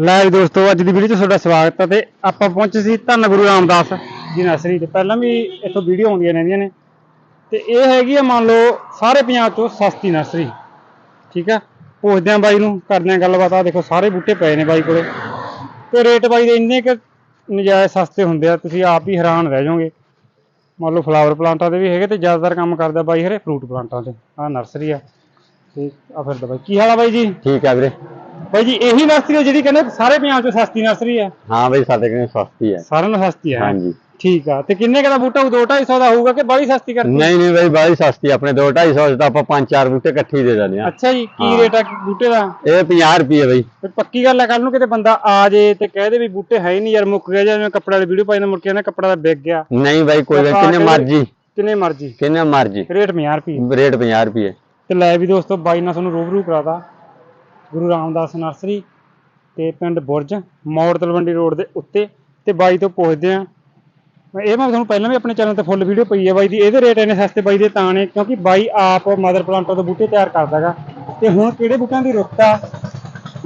ਲੈ ਦੋਸਤੋ, ਅੱਜ ਦੀ ਵੀਡੀਓ 'ਚ ਤੁਹਾਡਾ ਸਵਾਗਤ ਹੈ ਤੇ ਆਪਾਂ ਪਹੁੰਚੇ ਸੀ ਧੰਨ ਗੁਰੂ ਰਾਮਦਾਸ ਜੀ ਨਰਸਰੀ ਤੇ। ਪਹਿਲਾਂ ਵੀ ਇੱਥੋਂ ਵੀਡੀਓ ਆਉਂਦੀਆਂ ਰਹਿੰਦੀਆਂ ਨੇ। ਤੇ ਇਹ ਹੈਗੀ ਆ ਮੰਨ ਲਓ, ਸਾਰੇ ਪੰਜਾਬ 'ਚੋਂ ਸਸਤੀ ਨਰਸਰੀ ਠੀਕ ਆ? ਪੁੱਛਦੇ ਆਂ ਬਾਈ ਨੂੰ, ਕਰਦੇ ਆਂ ਗੱਲਬਾਤ। ਆ ਦੇਖੋ, ਸਾਰੇ ਬੂਟੇ ਪਏ ਨੇ ਬਾਈ ਕੋਲੇ। ਤੇ ਰੇਟ ਬਾਈ ਦੇ ਇੰਨੇ ਕੁ ਨਜਾਇਜ਼ ਸਸਤੇ ਹੁੰਦੇ ਆ, ਤੁਸੀਂ ਆਪ ਹੀ ਹੈਰਾਨ ਰਹਿ ਜਾਓਗੇ। ਮੰਨ ਲਓ ਫਲਾਵਰ ਪਲਾਂਟਾਂ ਦੇ ਵੀ ਹੈਗੇ ਤੇ ਜ਼ਿਆਦਾਤਰ ਕੰਮ ਕਰਦਾ ਬਾਈ ਹਰੇ ਫਰੂਟ ਪਲਾਂਟਾਂ ਤੇ। ਆ ਨਰਸਰੀ ਆ। ਤੇ ਆ ਫਿਰ ਬਾਈ। ਕੀ ਹਾਲ ਆ ਬਾਈ ਜੀ? ਠੀਕ ਹੈ ਵੀਰੇ। ਬਾਈ ਜੀ ਇਹੀ ਨਰਸਰੀ ਆ ਜਿਹੜੀ ਕਹਿੰਦੇ ਸਾਰੇ ਪੰਜਾਬ 'ਚ ਸਸਤੀ ਨਰਸਰੀ ਆ। ਹਾਂ ਬਈ ਸਾਡੇ ਕੋਲ ਸਸਤੀ ਹੈ ਸਾਰਿਆਂ ਨੂੰ ਸਸਤੀ ਆ। ਹਾਂਜੀ। ਠੀਕ ਆ ਤੇ ਕਿੰਨੇ ਕੁ ਦਾ ਬੂਟਾ ਹੋਊ? 2-250 ਦਾ ਹੋਊਗਾ ਕਿ ਬੜੀ ਸਸਤੀ ਕਰਤੀ ਨਹੀਂ ਨਹੀਂ ਬਈ ਬਾਈ ਸਸਤੀ ਆਪਣੇ 2 250 ਤਾਂ ਆਪਾਂ 5-4 ਬੂਟੇ ਇਕੱਠੇ ਹੀ ਦੇ ਦਿੰਦੇ ਆ। ਅੱਛਾ ਜੀ ਕੀ ਹਾਂ। ਰੇਟ ਆ ਬੂਟੇ ਦਾ? ਇਹ 50 ਰੁਪਏ ਬਈ। ਫਿਰ ਪੱਕੀ ਗੱਲ ਆ ਕੱਲ ਨੂੰ ਕਿਤੇ ਬੰਦਾ ਆ ਜੇ ਤੇ ਕਹਿ ਦੇ ਵੀ ਬੂਟੇ ਹੈ ਹੀ ਨਹੀਂ ਯਾਰ ਮੁੱਕ ਗਿਆ ਜਿਵੇਂ ਕੱਪੜੇ ਵਾਲੀ ਵੀਡੀਓ ਪਾਈ ਨਾ ਮੁੜ ਕੇ ਨਾ ਕੱਪੜਾ ਦਾ ਵਿਕ ਗਿਆ। ਨਹੀਂ ਬਾਈ ਕੋਈ ਗੱਲ ਕਿੰਨੇ ਮਰਜ਼ੀ। ਕਿੰਨੇ ਮਰਜ਼ੀ। ਕਿੰਨੇ ਮਰਜ਼ੀ। ਰੇਟ 50 ਰੁਪਏ ਰੇਟ 50 ਰੁਪਏ ਤੇ ਲੈ ਵੀ ਦੋਸਤੋ ਬਾਈ ਨਾਲ ਤੁਹਾਨੂੰ ਰੂਬਰੂ ਕਰਾਤਾ। ਗੁਰੂ ਰਾਮਦਾਸ ਨਰਸਰੀ ਤੇ ਪਿੰਡ ਬੁਰਜ ਮੌੜ ਤਲਵੰਡੀ ਰੋਡ ਦੇ ਉੱਤੇ ਤੇ ਬਾਈ ਤੋਂ ਪੁੱਛਦੇ ਆ ਮੈਂ ਇਹ ਮੈਂ ਤੁਹਾਨੂੰ ਪਹਿਲਾਂ ਵੀ ਆਪਣੇ ਚੈਨਲ ਤੇ ਫੁੱਲ ਵੀਡੀਓ ਪਈ ਹੈ ਬਾਈ ਦੀ। ਇਹਦੇ ਰੇਟ ਇੰਨੇ ਸਸਤੇ ਬਾਈ ਦੇ ਤਾਂ ਨੇ ਕਿਉਂਕਿ ਬਾਈ ਆਪ ਮਦਰ ਪਲਾਂਟਾਂ ਤੋਂ ਬੂਟੇ ਤਿਆਰ ਕਰਦਾਗਾ। ਤੇ ਹੁਣ ਕਿਹੜੇ ਬੂਟਿਆਂ ਦੀ ਰੁੱਤ ਆ?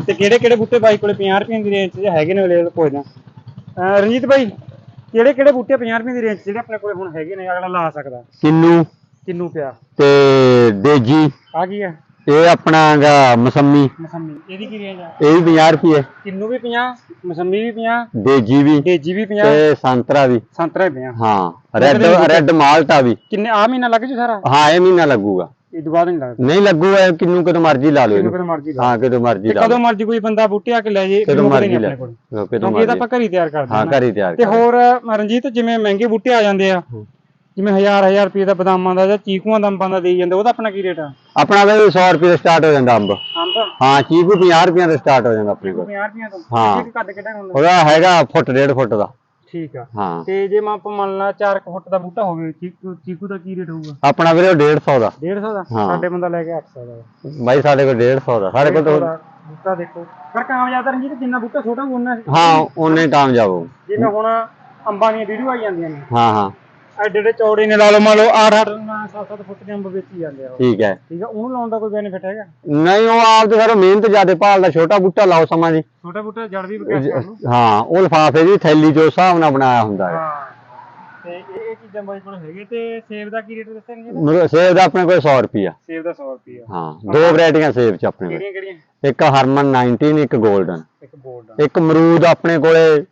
ਤੇ ਕਿਹੜੇ ਕਿਹੜੇ ਬੂਟੇ ਬਾਈ ਕੋਲੇ 50 ਰੁਪਏ ਦੀ ਰੇਂਜ 'ਚ ਹੈਗੇ ਨੇ ਅਵੇਲੇਬਲ ਪੁੱਛਦਾ ਰਣਜੀਤ ਬਾਈ ਕਿਹੜੇ ਕਿਹੜੇ ਬੂਟੇ 50 ਰੁਪਏ ਦੀ ਰੇਂਜ 'ਚ ਜਿਹੜੇ ਆਪਣੇ ਕੋਲੇ ਹੁਣ ਹੈਗੇ ਨੇ ਅਗਲਾ ਲਾ ਸਕਦਾ। ਕਿੰਨੂ ਕਿੰਨੂ ਪਿਆ। ਤੇ ਦੇਜੀ। ਆ ਕੀ ਆ। ਇਹ ਆਪਣਾ ਗਾ ਮਸੰਮੀ। ਮਸੰਮੀ ਇਹਦੀ ਕੀ ਰੇਂਜ ਆ? ਇਹ ਵੀ 50 ਰੁਪਏ ਕਿੰਨੂ ਵੀ 50 ਮਸੰਮੀ ਵੀ 50 ਦੇਜੀ ਵੀ ਡੇਜੀ ਵੀ 50 ਤੇ ਸੰਤਰਾ ਵੀ। ਸੰਤਰਾ ਵੀ 50 ਹਾਂ ਰੈੱਡ ਕਿੰਨੇ ਬੂਟੇ? ਰੈੱਡ ਮਾਲਟਾ ਵੀ। ਕਿੰਨੇ ਆ ਮਹੀਨਾ ਲੱਗ ਜੂ ਸਾਰਾ? ਹਾਂ ਇਹ ਮਹੀਨਾ ਲੱਗੂਗਾ। ਇਹ ਨਹੀਂ ਲੱਗਦਾ। ਨਹੀਂ ਲੱਗੂਗਾ ਕਿੰਨੂ ਕਦੋਂ ਮਰਜ਼ੀ ਲਾ ਲਓ ਕਿੰਨੂੰ ਇਹਨੂੰ ਕਦੋਂ ਮਰਜ਼ੀ ਹਾਂ ਕਦੋਂ ਮਰਜ਼ੀ ਲਾ ਕਦੋਂ ਮਰਜ਼ੀ ਕੋਈ ਬੰਦਾ ਬੂਟੇ ਆ ਕੇ ਲੈ ਜੇ ਕਦੋਂ ਮਰਜ਼ੀ ਲੈ। ਆਪਣੇ ਕੋਲ। ਕਦੋਂ ਕਿਉਂਕਿ ਇਹ ਤਾਂ ਆਪਾਂ ਘਰ ਤਿਆਰ ਕਰਦੇ ਹਾਂ ਹਾਂ ਘਰ ਤਿਆਰ ਤੇ ਹੋਰ ਅ, ਰਣਜੀਤ ਜਿਵੇਂ ਮਹਿੰਗੇ ਬੂਟੇ ਆ ਜਾਂਦੇ ਆ। ਜਿਵੇਂ ਹਜ਼ਾਰ ਹਜ਼ਾਰ ਰੁਪਏ ਦਾ ਬਦਾਮਾਂ ਦਾ ਜਾਂ ਚੀਕੂਆਂ ਦਾ ਅੰਬਾਂ ਦਾ ਦੇਈ ਜਾਂਦੇ ਉਹਦਾ ਆਪਣਾ ਕੀ ਰੇਟ ਆ? ਆਪਣਾ ਵੀ 100 ਰੁਪਏ ਤੋਂ ਸਟਾਰਟ ਹੋ ਜਾਂਦਾ ਅੰਬ। ਅੰਬ? ਹਾਂ ਚੀਕੂ 50 ਰੁਪਏ ਤੋਂ ਸਟਾਰਟ ਹੋ ਜਾਂਦਾ ਆਪਣੇ ਕੋਲ। 50 ਰੁਪਏ ਤੋਂ? ਹਾਂ। ਇਹ ਕੱਦ ਕਿੱਡਾ ਹੁੰਦਾ? ਉਹਦਾ ਹੈਗਾ ਫੁੱਟ ਡੇਢ ਫੁੱਟ ਦਾ। ਠੀਕ ਆ। ਹਾਂ। ਤੇ ਜੇ ਮੈਂ ਆਪਾਂ ਮੰਨ ਲਾ 4 ਫੁੱਟ ਦਾ ਬੂਟਾ ਹੋਵੇ ਚੀਕੂ ਚੀਕੂ ਦਾ ਕੀ ਰੇਟ ਹੋਊਗਾ? ਆਪਣਾ ਵੀਰੇ ਉਹ 150 ਦਾ। 150 ਦਾ? ਹਾਂ। ਸਾਡੇ ਬੰਦਾ ਲੈ ਕੇ 800 ਦਾ। ਬਾਈ ਸਾਡੇ ਕੋਲ 150 ਦਾ। ਸਾਡੇ ਕੋਲ ਤਾਂ ਬੂਟਾ ਦੇਖੋ। ਪਰ ਕਾਮਯਾਬ ਰਣਜੀਤ ਜਿੰਨਾ ਬੂਟਾ ਛੋਟਾ ਉਹਨਾਂ ਹਾਂ ਉਹਨੇ ਕਾਮਯਾਬ ਹੋ ਜਿਵੇਂ ਹੁਣ ਅੰਬਾਂ ਦੀਆਂ ਵੀਡੀਓ ਆਈ ਜਾਂਦੀਆਂ ਨੇ। ਹਾਂ ਹਾਂ। ਐਡੇ ਐਡੇ ਚੌੜੇ ਨੇ ਲਾ ਲਓ ਮੰਨ ਲਓ 8 8 7 7 ਫੁੱਟ ਦੇ ਅੰਬ ਵੇਚੀ ਜਾਂਦੇ ਆ ਉਹ। ਠੀਕ ਹੈ। ਠੀਕ ਆ ਉਹਨੂੰ ਲਾਉਣ ਦਾ ਕੋਈ ਬੈਨੀਫਿਟ ਹੈਗਾ? ਨਹੀਂ ਉਹ ਆਪ ਤੇ ਸਾਰਾ ਮਿਹਨਤ ਜ਼ਿਆਦਾ ਭਾਲਦਾ ਛੋਟਾ ਬੂਟਾ ਲਾਓ ਸਮਾਂ ਜੀ। ਛੋਟਾ ਬੂਟਾ ਜੜ ਵੀ ਵਿਕਾਸ ਕਰ ਲੂ ਹਾਂ ਉਹ ਲਿਫਾਫੇ ਦੀ ਥੈਲੀ ਜੋ ਹਿਸਾਬ ਨਾਲ ਬਣਾਇਆ ਹੁੰਦਾ ਹੈ। ਹਾਂ। ਤੇ ਇਹ ਇਹ ਚੀਜ਼ਾਂ ਬਾਈ ਕੋਲ ਹੈਗੇ ਤੇ ਸੇਬ ਦਾ ਕੀ ਰੇਟ ਦੱਸਿਆ ਨਹੀਂ ਮਤਲਬ ਸੇਬ ਦਾ ਆਪਣੇ ਕੋਲ 100 ਰੁਪਿਆ ਸੇਬ ਦਾ 100 ਰੁਪਏ ਹਾਂ ਦੋ ਵੈਰਾਈਟੀਆਂ ਸੇਬ ਚ ਆਪਣੇ ਕੋਲ। ਕਿਹੜੀਆਂ ਕਿਹੜੀਆਂ? ਇੱਕ ਹਰਮਨ 19 ਇੱਕ 골ਡਨ ਇੱਕ ਬੋਰਡ ਦਾ ਇੱਕ ਅਮਰੂਦ ਆਪਣੇ ਕੋਲੇ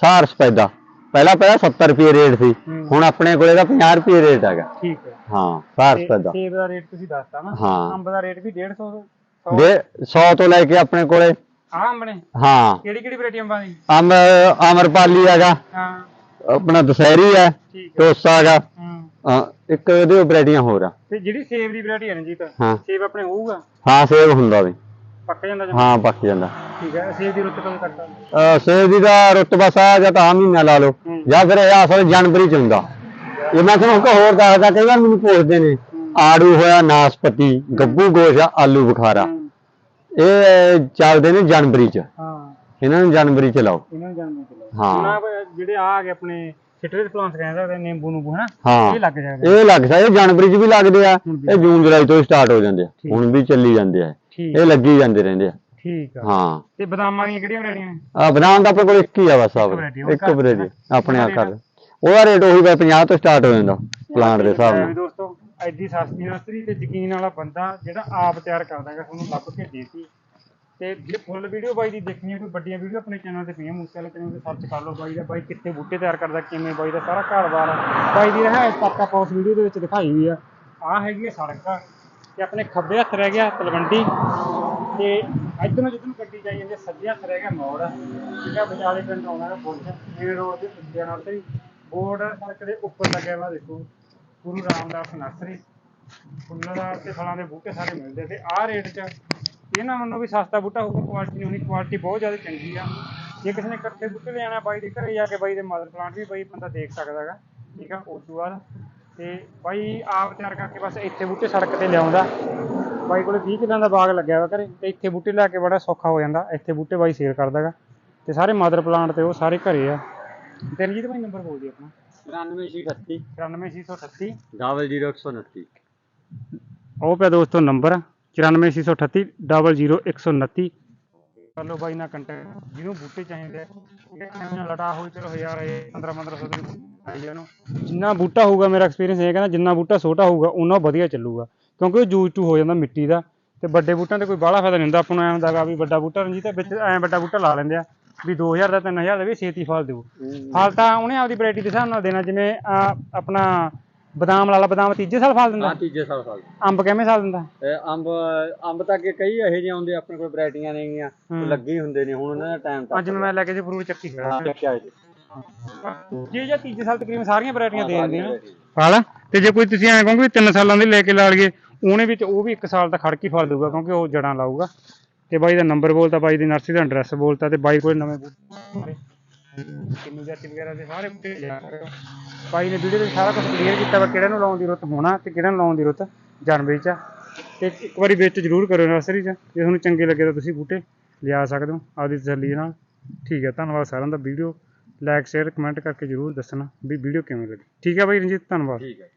ਸਾਰ ਸਪੈਦਾ। ਪਹਿਲਾਂ ਪਹਿਲਾਂ 70 ਰੁਪਏ ਰੇਟ ਸੀ। ਹੁਣ ਆਪਣੇ ਕੋਲੇ ਦਾ 50 ਰੁਪਏ ਰੇਟ ਹੈਗਾ। ਠੀਕ ਹੈ। ਹਾਂ ਸਾਰ ਤੇ ਸਪੈਦਾ। ਸੇਬ ਦਾ ਰੇਟ ਤੁਸੀਂ ਦੱਸਤਾ ਨਾ। ਹਾਂ। ਅੰਬ ਦਾ ਰੇਟ ਵੀ 150 100 ਦੇ 100 ਤੋਂ ਲੈ ਕੇ ਆਪਣੇ ਕੋਲੇ। ਆ ਅੰਬ ਨੇ? ਹਾਂ। ਕਿਹੜੀ ਕਿਹੜੀ ਵੈਰਾਈਟੀ ਅੰਬਾਂ ਦੀ? ਅਮ ਅਮਰਪਾਲੀ ਹੈਗਾ। ਹਾਂ। ਆਪਣਾ ਦਸ਼ਹਿਰੀ ਹੈ ਟੋਸਾ ਹੈਗਾ। ਹੂੰ। ਇੱਕ ਇਹਦੇ ਵੈਰਾਈਟੀਆਂ ਹੋਰ ਆ। ਤੇ ਜਿਹੜੀ ਸੇਬ ਦੀ ਵੈਰਾਈਟੀ ਹੈ ਰਣਜੀਤ ਹਾਂ। ਸੇਬ ਆਪਣੇ ਹੋਊਗਾ? ਹਾਂ ਸੇਬ ਹੁੰਦਾ ਵੀ। ਪੱਕ ਜਾਂਦਾ ਜਮਾ ਹਾਂ ਪੱਕ ਜਾਂਦਾ। ਠੀਕ ਹੈ ਸੇਬ ਦੀ ਰੁੱਤ ਕਦੋਂ ਤੱਕ ਆ? ਅ, ਸੇਬ ਦੀ ਦਾ ਰੁਤਬਾ ਸਾ ਜਾਂ ਤਾਂ ਆਹ ਮਹੀਨਾ ਲਾ ਲਓ। ਜਾਂ ਫਿਰ ਇਹ ਅਸਲ ਜਨਵਰੀ ਚ ਹੁੰਦਾ। ਇਹ ਮੈਂ ਤੁਹਾਨੂੰ ਇੱਕ ਹੋਰ ਦੱਸਦਾ ਕਈ ਵਾਰ ਮੈਨੂੰ ਪੁੱਛਦੇ ਨੇ ਆੜੂ ਹੋਇਆ ਨਾਸਪਤੀ ਗੱਬੂ ਗੋਸ਼ਾ ਆਲੂ ਬੁਖਾਰਾ। ਇਹ ਚੱਲਦੇ ਨੇ ਜਨਵਰੀ ਚ। ਹਾਂ। ਇਹਨਾਂ ਨੂੰ ਜਨਵਰੀ ਚ ਲਾਓ। ਇਹਨਾਂ ਨੂੰ ਜਾਣਨਾ ਚਾਹੀਦਾ ਹਾਂ। ਜਿਹੜੇ ਆ ਗਏ ਆਪਣੇ ਸਿਟਰਸ ਪਲਾਂਟਸ ਕਹਿ ਸਕਦੇ ਨਿੰਬੂ ਨੂੰ ਹਨਾ? ਹਾਂ। ਇਹ ਲੱਗ ਜਾਏਗਾ ਇਹ ਲੱਗ ਸਕਦੇ ਜਨਵਰੀ ਚ ਵੀ ਲੱਗਦੇ ਆ। ਇਹ ਜੂਨ ਜੁਲਾਈ ਤੋਂ ਸਟਾਰਟ ਹੋ ਜਾਂਦੇ ਆ। ਹੁਣ ਵੀ ਚੱਲੀ ਜਾਂਦੇ ਆ। ਠੀਕ ਇਹ ਲੱਗੀ ਜਾਂਦੇ ਰਹਿੰਦੇ ਆ। ਠੀਕ ਆ। ਹਾਂ। ਤੇ ਬਦਾਮਾਂ ਦੀਆਂ ਕਿਹੜੀਆਂ ਵੈਰਾਈਟੀਆਂ ਨੇ ਆ ਬਦਾਮ ਦਾ ਆਪਣੇ ਕੋਲ ਇੱਕ ਹੀ ਆ ਬਸ ਆਪ ਇੱਕ ਵੈਰਾਈਟੀ ਆਪਣੇ ਆ ਕਰ ਉਹਦਾ ਰੇਟ ਉਹੀ ਵਾ 50 ਤੋਂ ਸਟਾਰਟ ਹੋ ਜਾਂਦਾ ਪਲਾਂਟ ਦੇ ਹਿਸਾਬ ਨਾਲ। ਐਡੀ ਸਸਤੀ ਨਰਸਰੀ ਤੇ ਯਕੀਨ ਵਾਲਾ ਬੰਦਾ ਜਿਹੜਾ ਆਪ ਤਿਆਰ ਕਰਦਾ ਹੈਗਾ ਤੁਹਾਨੂੰ ਲੱਭ ਕੇ ਦੇਤੀ ਤੇ ਜੇ ਫੁੱਲ ਵੀਡੀਓ ਬਾਈ ਦੀ ਦੇਖਣੀ ਹੈ ਕੋਈ ਵੱਡੀਆਂ ਵੀਡੀਓ ਆਪਣੇ ਚੈਨਲ ਤੇ ਪਈਆਂ ਮੂਸੇ ਵਾਲੇ ਚੈਨਲ ਤੇ ਸਰਚ ਕਰ ਲਓ ਬਾਈ ਦਾ ਬਾਈ ਕਿੱਥੇ ਬੂਟੇ ਤਿਆਰ ਕਰਦਾ ਕਿਵੇਂ ਬਾਈ ਦਾ ਸਾਰਾ ਘਰਵਾਰ ਬਾਈ ਦੀ ਰਹਾਇਸ਼ ਤੱਕ ਆਪਾਂ ਉਸ ਵੀਡੀਓ ਦੇ ਵਿੱਚ ਦਿਖਾਈ ਹੋਈ ਆ। ਆ ਹੈਗੀ ਹੈ ਸੜਕ ਤੇ ਆਪਣੇ ਖੱਬੇ ਹੱਥ ਰਹਿ ਗਿਆ ਤਲਵੰਡੀ ਤੇ ਇੱਧਰ ਨੂੰ ਜਿੱਧਰ ਨੂੰ ਗੱਡੀ ਜਾਈ ਜਾਂਦੀ ਸੱਜੇ ਹੱਥ ਰਹਿ ਗਿਆ ਮੋੜ। ਠੀਕ ਹੈ ਬਜਾਲੇ ਪਿੰਡ ਆਉਣਾ ਹੈ ਬੋਰਡ ਮੇਨ ਰੋਡ ਤੇ ਉੱਤੇ ਨਰਸਰੀ ਬੋਰਡ ਸੜਕ ਦੇ ਉੱਪਰ ਲੱਗਿਆ ਵਾ ਦੇਖੋ, ਗੁਰੂ ਰਾਮਦਾਸ ਨਰਸਰੀ। ਫੁੱਲਾਂ ਤੇ ਫਲਾਂ ਦੇ ਬੂਟੇ ਸਾਰੇ ਮਿਲਦੇ ਤੇ ਆਹ ਰੇਟ 'ਚ ਇਹ ਨਾ ਮੰਨੋ ਵੀ ਸਸਤਾ ਬੂਟਾ ਹੋਊਗਾ ਕੁਆਲਿਟੀ ਨਹੀਂ ਹੋਣੀ ਕੁਆਲਿਟੀ ਬਹੁਤ ਜ਼ਿਆਦਾ ਚੰਗੀ ਆ। ਜੇ ਕਿਸੇ ਨੇ ਇਕੱਠੇ ਬੂਟੇ ਲੈਣਾ ਬਾਈ ਦੇ ਘਰੇ ਜਾ ਕੇ ਬਾਈ ਦੇ ਮਦਰ ਪਲਾਂਟ ਵੀ ਬਾਈ ਬੰਦਾ ਦੇਖ ਸਕਦਾ ਹੈਗਾ। ਠੀਕ ਆ, ਉਸ ਤੋਂ ਬਾਅਦ ਤੇ ਬਾਈ ਆਪ ਤਿਆਰ ਕਰਕੇ ਬਸ ਇੱਥੇ ਬੂਟੇ ਸੜਕ ਤੇ ਲਿਆਉਂਦਾ। ਬਾਈ ਕੋਲੇ 20 ਕਿੱਲਾਂ ਦਾ ਬਾਗ ਲੱਗਿਆ ਵਾ ਘਰੇ ਤੇ ਇੱਥੇ ਬੂਟੇ ਲੈ ਕੇ ਬੜਾ ਸੌਖਾ ਹੋ ਜਾਂਦਾ। ਇੱਥੇ ਬੂਟੇ ਬਾਈ ਸੇਲ ਕਰਦਾ ਗਾ। ਤੇ ਸਾਰੇ ਮਦਰ ਪਲਾਂਟ ਤੇ ਉਹ ਸਾਰੇ ਘਰੇ ਆ। ਤੇ ਰਣਜੀਤ ਭਾਈ ਨੰਬਰ ਬੋਲ ਦਿਓ ਆਪਣਾ 9638 94638 00129 ਉਹ ਪਿਆ ਦੋਸਤੋ ਨੰਬਰ 94638 00129 ਕਰ ਲਓ ਬਾਈ ਨਾਲ ਕੰਟੈਕਟ ਜਿਹਨੂੰ ਬੂਟੇ ਚਾਹੀਦੇ ਆ ਇਹ ਲਟਾ ਹੋਈ ਚਲੋ 1000 15 1500 ਦੇ ਆਈ ਜਾਨੂੰ ਜਿੰਨਾ ਬੂਟਾ ਹੋਊਗਾ ਮੇਰਾ ਐਕਸਪੀਰੀਅੰਸ ਇਹ ਕਹਿੰਦਾ ਜਿੰਨਾ ਬੂਟਾ ਛੋਟਾ ਹੋਊਗਾ ਉਨਾ ਵਧੀਆ ਚੱਲੂਗਾ। ਕਿਉਂਕਿ ਉਹ ਯੂਜ਼ ਟੂ ਹੋ ਜਾਂਦਾ ਮਿੱਟੀ ਦਾ ਤੇ ਵੱਡੇ ਬੂਟਿਆਂ ਤੇ ਕੋਈ ਬਾਹਲਾ ਫਾਇਦਾ ਨਹੀਂ ਹੁੰਦਾ। ਆਪਾਂ ਨੂੰ ਐਂ ਹੁੰਦਾ ਗਾ ਵੀ ਵੱਡਾ ਬੂਟਾ ਰਣਜੀਤ ਵਿੱਚ ਐਂ ਵੱਡਾ ਬੂਟਾ ਲਾ ਲੈਂਦੇ ਆ ਵੀ 2000 ਦਾ 3000 ਦਾ ਵੀ ਛੇਤੀ ਫਲ ਦੇਊ। ਫਲ ਤਾਂ ਉਹਨੇ ਆਪਦੀ ਵੈਰਾਈਟੀ ਦੇ ਹਿਸਾਬ ਨਾਲ ਦੇਣਾ ਜਿਵੇਂ ਆਪਣਾ ਬਦਾਮ ਲਾ ਲਾ ਬਦਾਮ ਤੀਜੇ ਸਾਲ ਫਲ ਦਿੰਦਾ। ਹਾਂ ਤੀਜੇ ਸਾਲ ਸਾਲ ਅੰਬ ਕਿਵੇਂ ਸਾਲ ਦਿੰਦਾ? ਇਹ ਅੰਬ ਅੰਬ ਤਾਂ ਅੱਗੇ ਕਈ ਇਹੋ ਜਿਹੇ ਆਉਂਦੇ ਆਪਣੇ ਕੋਲ ਵੈਰਾਈਟੀਆਂ ਨੇਗੀਆਂ। ਲੱਗੇ ਹੁੰਦੇ ਨੇ ਹੁਣ ਉਹਨਾਂ ਦਾ ਟਾਈਮ ਅੱਜ ਮੈਂ ਲੈ ਕੇ ਜੇ ਫਰੂਟ ਚੱਕੀ ਖੜਾ। ਹਾਂ ਰੱਖਿਆ ਜੀ। ਜੇ ਜਾਂ ਤੀਜੇ ਸਾਲ ਤਕਰੀਬਨ ਸਾਰੀਆਂ ਵੈਰਾਈਟੀਆਂ ਦੇ ਦਿੰਦੀਆਂ ਨੇ। ਫਲ ਤੇ ਜੇ ਕੋਈ ਤੁਸੀਂ ਐਂ ਕਹੋਗੇ ਵੀ ਤਿੰਨ ਸਾਲਾਂ ਦੇ ਲੈ ਕੇ ਲਾ ਲਈਏ ਉਹਨੇ ਵਿੱਚ ਉਹ ਵੀ ਇੱਕ ਸਾਲ ਦਾ ਖੜ ਕੇ ਫਲ ਦੇਊਗਾ ਕਿਉਂਕਿ ਉਹ ਜੜਾਂ ਲਾਊਗਾ। ਤੇ ਬਾਈ ਦਾ ਨੰਬਰ ਬੋਲਤਾ ਬਾਈ ਦੀ ਨਰਸਰੀ ਦਾ ਐਡਰੈਸ ਬੋਲਤਾ ਤੇ ਬਾਈ ਕੋਲ ਨਵੇਂ ਬੂਟੇ ਕਿੰਨੂ ਜਾਤੀ ਵਗੈਰਾ ਦੇ ਸਾਰੇ ਬੂਟੇ ਲਿਆ ਕਰਿਓ ਬਾਈ ਨੇ ਵੀਡੀਓ ਤੇ ਸਾਰਾ ਕੁਝ ਕਲੀਅਰ ਕੀਤਾ ਵਾ, ਕਿਹੜਾ ਨੂੰ ਲਾਉਣ ਦੀ ਰੁੱਤ ਹੋਣਾ ਤੇ ਕਿਹੜਾ ਨੂੰ ਲਾਉਣ ਦੀ ਰੁੱਤ ਜਨਵਰੀ ਚ ਤੇ ਇੱਕ ਵਾਰੀ ਵਿੱਚ ਜ਼ਰੂਰ ਕਰਿਓ ਨਰਸਰੀ ਚ, ਜੇ ਤੁਹਾਨੂੰ ਚੰਗੇ ਲੱਗੇ ਤਾਂ ਤੁਸੀਂ ਬੂਟੇ ਲਿਆ ਸਕਦੇ ਹੋ ਆਪਦੀ ਤਸੱਲੀ ਨਾਲ। ਠੀਕ ਹੈ ਧੰਨਵਾਦ ਸਾਰਿਆਂ ਦਾ ਵੀਡੀਓ। ਲਾਈਕ ਸ਼ੇਅਰ ਕਮੈਂਟ ਕਰਕੇ ਜ਼ਰੂਰ ਦੱਸਣਾ ਵੀ ਵੀਡੀਓ ਕਿਵੇਂ ਲੱਗੀ। ਠੀਕ ਹੈ ਬਾਈ ਰਣਜੀਤ, ਧੰਨਵਾਦ। ਠੀਕ ਹੈ